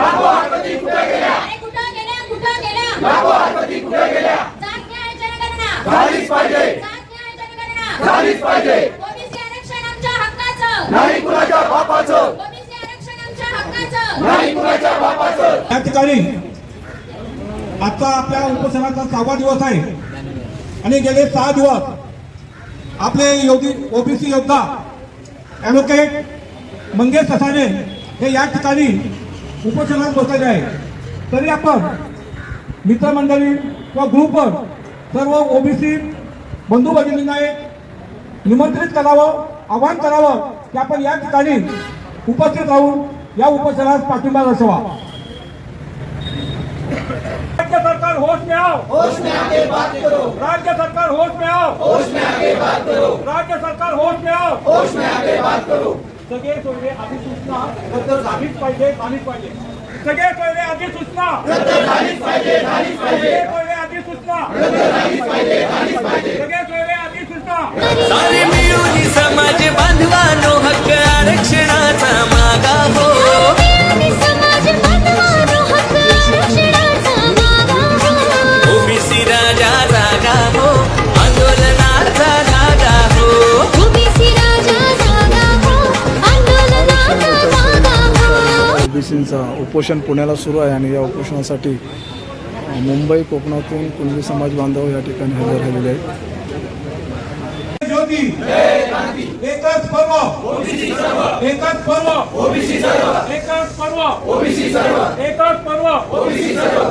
अरे कुठं गेल्या? कुठं गेल्या? जात न्याय जनगणना. झालीच पाहिजे. जात न्याय जनगणना. झालीच पाहिजे. ओबीसी आरक्षण आमच्या हक्काचं. नाही कुणाच्या बापाचं. ओबीसी आरक्षण आमच्या हक्काचं. नाही कुणाच्या बापाचं. या ठिकाणी आजचा आपल्या उपोषणाचा सहावा दिवस आहे. आणि गेले सहा दिवस आपले योगी ओबीसी योद्धा ॲडव्होकेट मंगेश ससाने हे या ठिकाणी उपोषणात बसलेले आहे तरी आपण मित्रमंडळी किंवा ग्रुपवर सर्व ओबीसी बंधू भगिनींना एक निमंत्रित करावं आवाहन करावं की आपण या ठिकाणी उपस्थित राहून या उपोषणास पाठिंबा दर्शवा. राज्य सरकार होश में आओ होश में आके बात करो. राज्य सरकार होश में आओ होश में आके बात करो. राज्य सरकार होश में आओ होश में आके बात करो. सगळे सोयरे अधिसूचना रद्द झालीच पाहिजे झालीच पाहिजे. सगळे सोयरे अधिसूचना. रद्द झालीच पाहिजे झालीच पाहिजे. सगळे सोयरे अधिसूचना. रद्द झालीच पाहिजे झालीच पाहिजे. सगळे ओबीसींचा उपोषण पुण्याला सुरू आहे आणि या उपोषणासाठी मुंबई कोकणातून कुणबी समाज बांधव या ठिकाणी हजर झालेले आहेत. ज्योती एकच पर्व. एकच पर्व. ओबीसी सर्व एकच पर्व. ओबीसी सर्व एकच पर्व. ओबीसी सर्व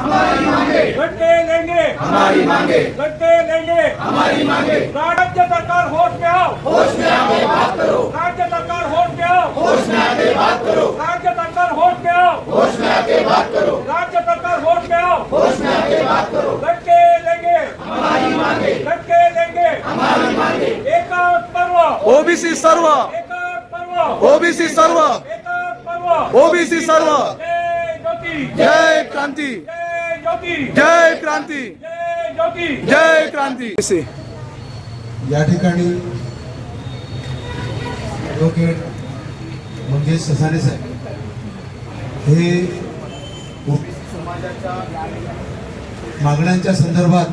हमारी मांगे. घटके लेंगे. हमारी मांगे. घटके लेंगे. हमारी मांगे. राज्य सरकार होश में आओ. होश में आके बात करो राज्य सरकार होश में आओ होश में आके बात करो राज्य सरकार होश में आओ होश में आके बात करो राज्य सरकार होश में आओ होश में आके बात करो घटके लेंगे हमारी मांगे घटके लेंगे हमारी मांगे एकच पर्व ओबीसी सर्व. ओबीसी सर्व. ओबीसी सर्व. जय क्रांती. जय क्रांती. जय क्रांती. या ठिकाणी म्हणजे मंगेश ससाने साहेब. हे समाजाच्या मागण्यांच्या संदर्भात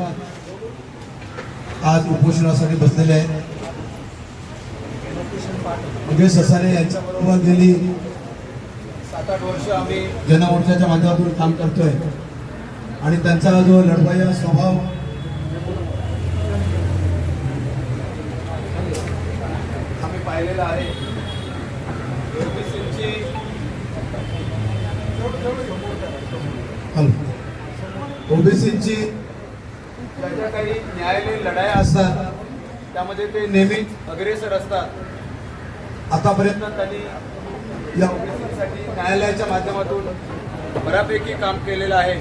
आज उपोषणासाठी बसलेले आहेत. मंगेश ससाने यांच्याबरोबर गेली. सात आठ वर्ष आम्ही जनमोर्चाच्या माध्यमातून काम करतोय. आणि त्यांचा जो लढवाया स्वभाव आम्ही पाहिलेलं आहे. ओबीसीची ओबीसीची ज्या ज्या काही न्यायालयीन लढाया असतात त्यामध्ये ते नेहमीच अग्रेसर असतात. आतापर्यंत त्यांनी या ओबीसीसाठी न्यायालयाच्या माध्यमातून बऱ्यापैकी काम केलेलं आहे.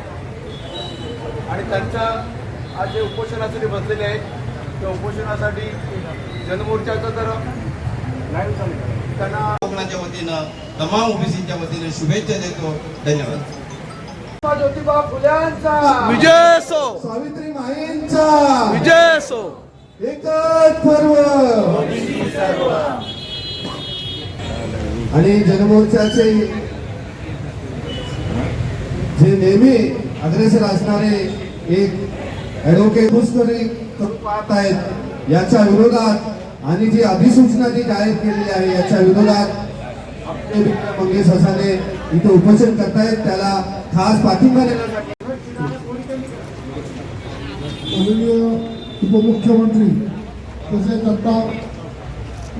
आणि त्यांच्या आज जे उपोषणासाठी बसलेले आहेत त्या उपोषणासाठी जनमोर्चाचं तर त्यांना कोकणाच्या वतीनं तमाम ओबीसीच्या वतीनं शुभेच्छा देतो. धन्यवाद. ज्योतिबा फुल्यांचा. विजय सो. सावित्री माईंचा विजय सो. एकच पर्व. आणि जनमोर्चाचे जे नेहमी अग्रेसर असणारे एक ॲडव्होकेट घुसखोरी पाहत आहेत याच्या विरोधात आणि जी अधिसूचना जी जाहीर केलेली आहे याच्या विरोधात आपले मंगेश हसाने इथे उपोषण करतायत. त्याला खास पाठिंबा देण्यासाठी उपमुख्यमंत्री तसेच आता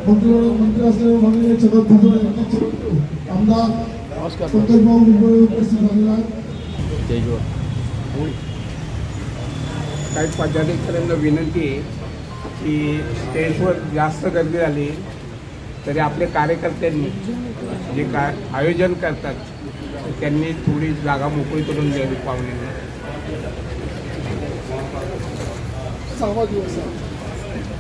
मंत्री मंत्री असलेले माननीय छगन भुजबळ यांचे आमदार पंकजभाऊ भुजबळ उपस्थित झालेले आहेत. काही पदाधिकाऱ्यांना विनंती आहे की स्टेजवर जास्त गर्दी झाली तरी आपल्या कार्यकर्त्यांनी जे काय आयोजन करतात त्यांनी थोडी जागा मोकळी करून द्यावी पाहुण्यांना. दिवस. आहे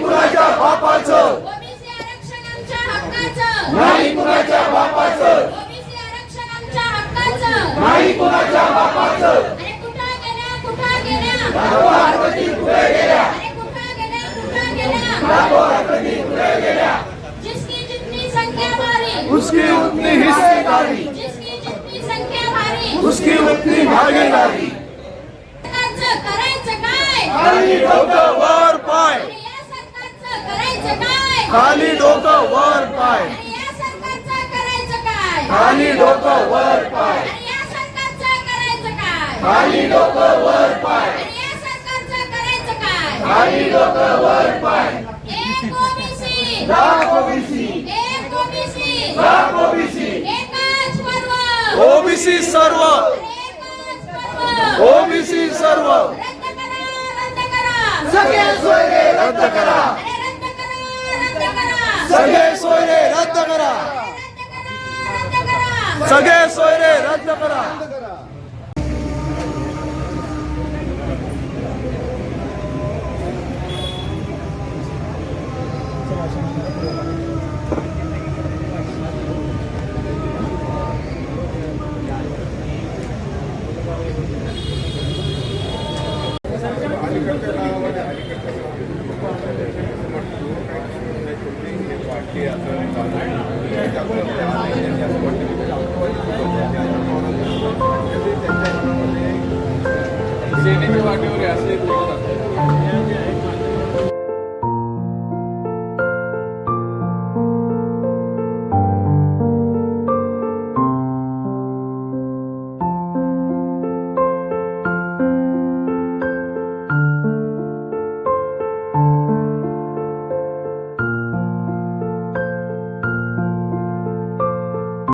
कुणाच्या बापाचं? नाही कुणाच्या बापाचं? नाही कुणाच्या बापाचं? अरे कुठं गेल्या? हरकती कुठे गेल्या? अरे कुठं गेल्या? कुठं गेल्या? दाखवा हरकती कुठे गेल्या? जिसकी जितनी संख्या भारी. उसकी उतनी हिस्सेदारी जिसकी जितनी संख्या भारी. उसकी उतनी भागीदारी करायचं काय? वर पाय अरे या सरकारचं करायचं काय खाली डोकं वर पाय. खाली डोकं वर पाय. खाली डोकं वर पाय. खाली डोकं वर पाय. ओबीसी. सर्व. ओबीसी सर्व. सगळे सोयरे रद्द करा. सगळे सोयरे रद्द करा. सगळे सोयरे रद्द करा. जेणे मी वाटेवर असे